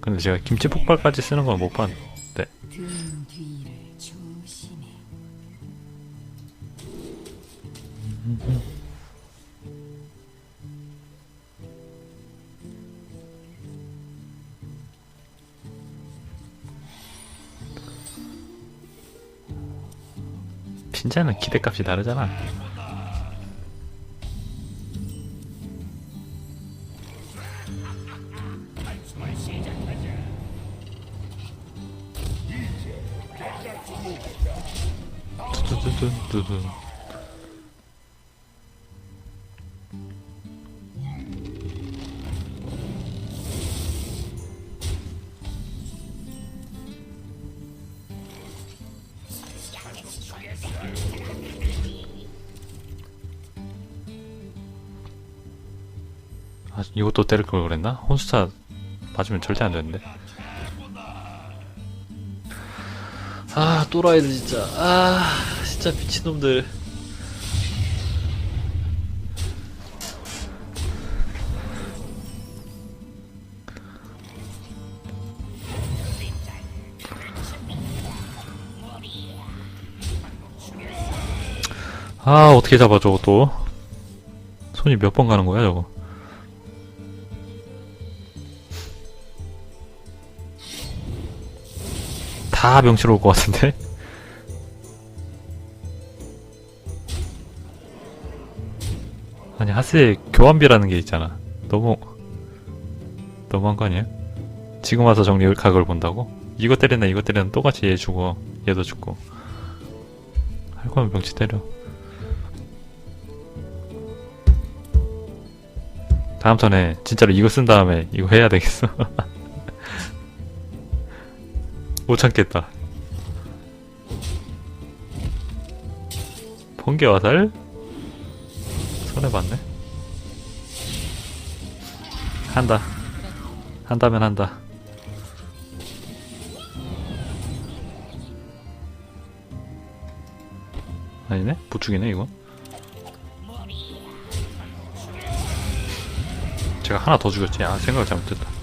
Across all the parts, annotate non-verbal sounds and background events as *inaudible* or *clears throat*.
근데 제가 김치 폭발까지 쓰는 건 못 봤는데. 핀자는 기대값이 다르잖아 두두두두두 아, 이것도 때릴 걸 그랬나? 혼수차 맞으면 절대 안 되는데. 아, 또라이들 진짜. 아, 진짜 미친놈들. 아, 어떻게 잡아, 저거 또. 손이 몇 번 가는 거야, 저거. 다 명치로 올 것 같은데? 하스에 교환비라는 게 있잖아. 너무, 너무한 거 아니야? 지금 와서 정리 각을 본다고? 이거 때리나 이거 때리나 똑같이 얘 죽어. 얘도 죽고. 할 거면 명치 때려. 다음 턴에 진짜로 이거 쓴 다음에 이거 해야 되겠어. *laughs* 못 참겠다. 번개 화살? 손해봤네. 한다. 한다면 한다. 아니네? 부축이네, 이거. 제가 하나 더 죽였지. 아, 생각을 잘못했다.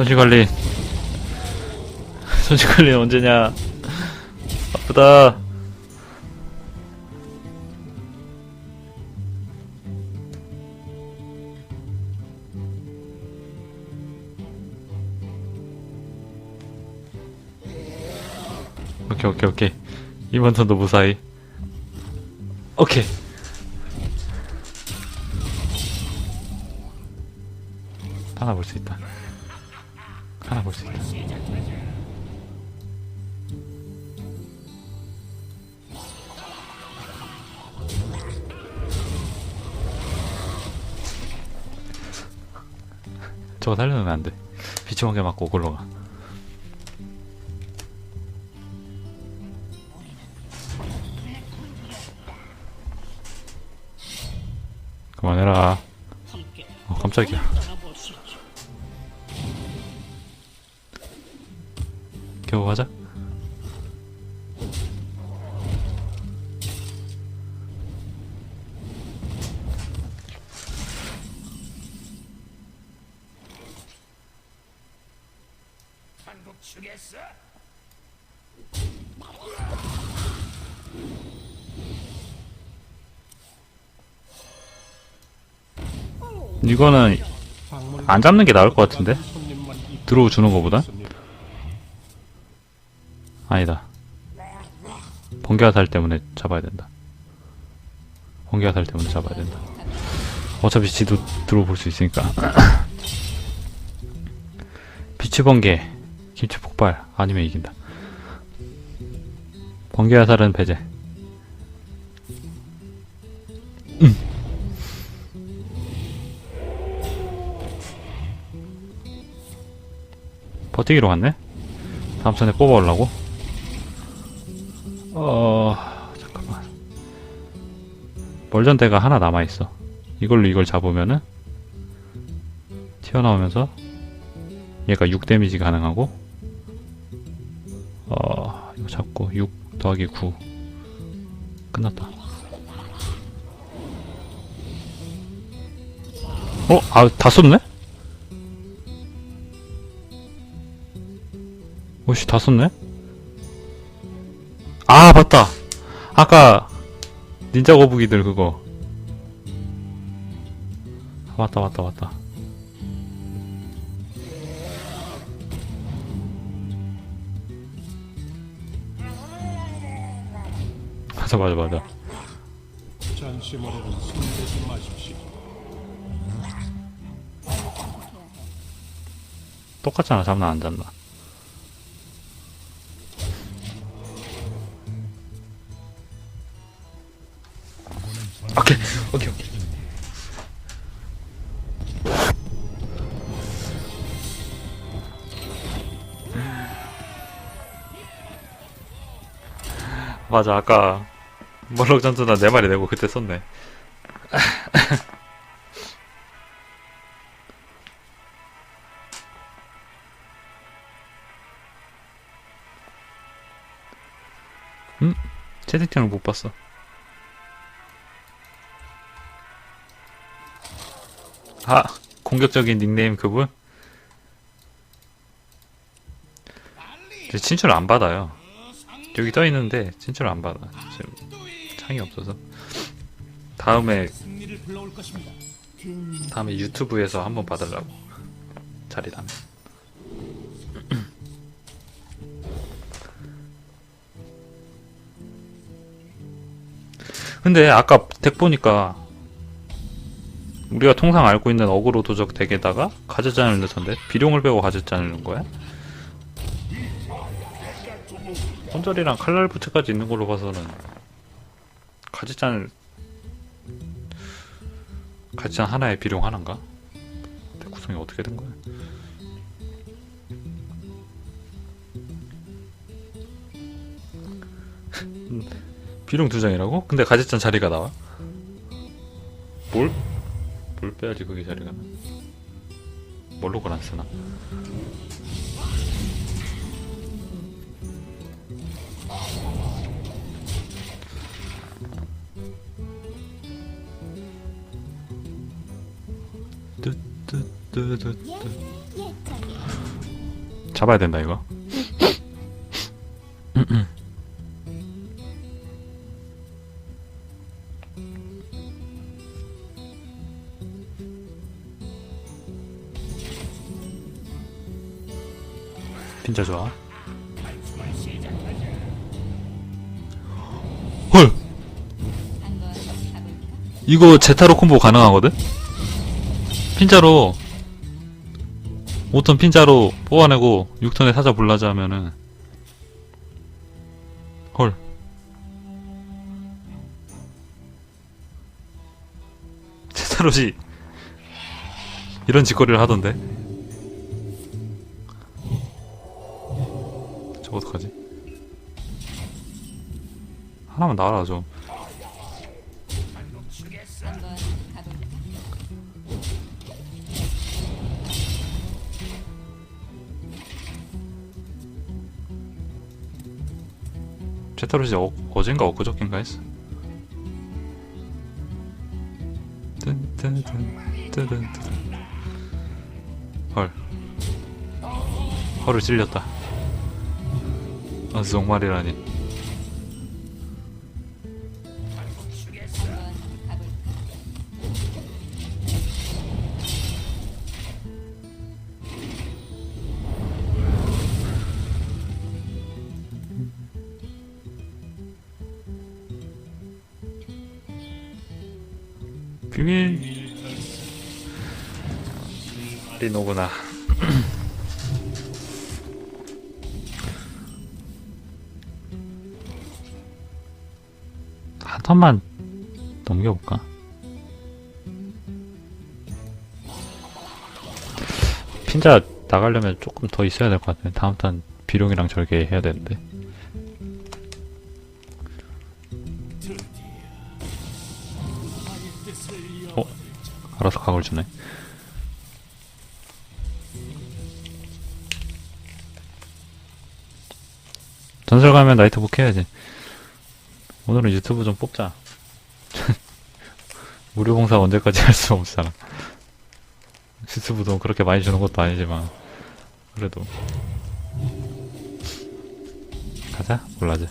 손실 관리. *laughs* 손실 관리 언제냐? 아프다. 오케이 오케이 오케이 이번 턴도 무사히 오케이 하나 볼 수 있다 하나 볼 수 있다 저거 살려놓으면 안돼 번개 맞고 골로가 그만해라. 어, 깜짝이야. 겨우 가자. 이거는 안 잡는 게 나을 것 같은데? 들어오 주는? 아니다. 번개화살 때문에 잡아야 된다. 번개화살 때문에 잡아야 된다. 어차피 지도 들어볼 수 있으니까. *coughs* 빛의 번개, 김치 폭발, 아니면 이긴다. 번개화살은 배제. *coughs* 버티기로 갔네? 다음 턴에 뽑아오려고? 어... 잠깐만 멀전대가 하나 남아있어 이걸로 이걸 잡으면은 튀어나오면서 얘가 6 데미지 가능하고 어... 이거 잡고 6 더하기 9 끝났다 어? 아, 다 썼네? 오씨, 다 썼네? 아까, 닌자 거북이들 그거. 아, 맞다, 맞다, 맞다. 맞아, 맞아, 맞아. 잔심으로는 손대지 마십시오. 똑같잖아, 잡나, 안 잡나. 맞아, 아까 멀럭 전투나 네 마리 내고 그때 썼네. *laughs* 채팅창을 못 봤어. 아, 공격적인 닉네임 그분? 친추를 안 받아요. 여기 떠 있는데 친추를 안 받아. 지금 창이 없어서. 다음에 다음에 유튜브에서 한번 받으려고 자리 나면. *clears throat* 근데 아까 덱 보니까 우리가 통상 알고 있는 어그로 도적 덱에다가 가젯잔을 넣던데 비룡을 빼고 가젯잔을 넣은 거야? 손절이랑 칼날 부츠까지 있는 걸로 봐서는 가젯잔을 가젯잔 하나에 비룡 하나인가? 덱 구성이 어떻게 된 거야? *laughs* 비룡 두 장이라고? 근데 가젯잔 자리가 나와? 뭘? 뭘 빼야지 그게 자리가 나? 뭘로 그안 쓰나? 잡아야 된다 이거 진짜 좋아 헐? 이거 제타로 콤보 가능하거든? 핀자로 5톤 핀자로 뽑아내고 6톤에 사자 불라자 하면은 헐. *laughs* 제타로시 이런 짓거리를 하던데? 저거 어떡하지? 하나만 나와라 좀 제타로시 어, 어젠가 엊그저께인가 했어. 헐. 헐을 찔렸다. 아 정말이라니 비밀 리노구나 *clears throat* 한 턴만 넘겨볼까? 핀자 나가려면 조금 더 있어야 될 것 같네 다음 턴 비룡이랑 절개 해야 되는데. 알아서 각을 주네. 전설 가면 나이트 북 해야지. 오늘은 유튜브 좀 뽑자. *laughs* 무료 봉사 언제까지 할 수 없잖아. 유튜브도 그렇게 많이 주는 것도 아니지만 그래도 가자 몰라지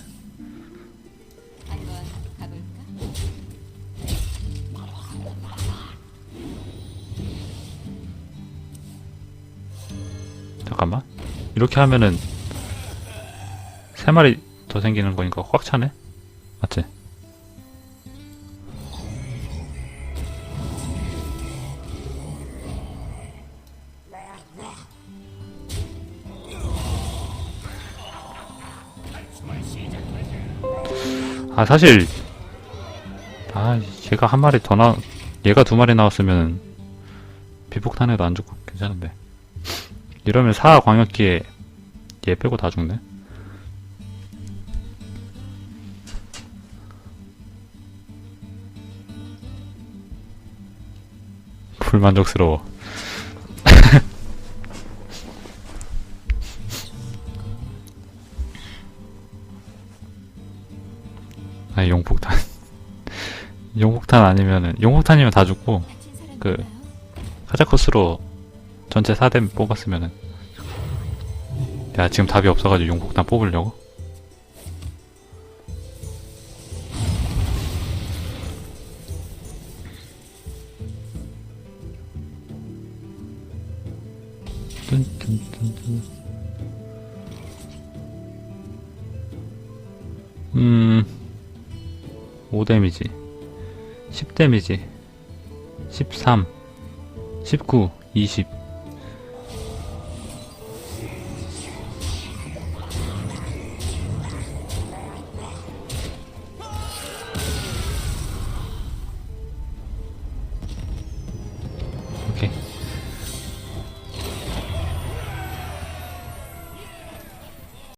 잠깐만. 이렇게 하면은 세 마리 더 생기는 거니까 꽉 차네? 맞지? 아 사실 아 얘가 한 마리 더 나, 얘가 두 마리 나왔으면 비폭탄에도 안 죽고 괜찮은데 이러면 사 광역기에 얘 빼고 다 죽네 불만족스러워 *laughs* 아 용폭탄 *laughs* 용폭탄 아니면은 용폭탄이면 다 죽고 그-? 카자코스로 전체 4댐 뽑았으면은 야 지금 답이 없어가지고 용폭탄 뽑으려고? 음, 5 데미지, 10 데미지, 13, 19, 20.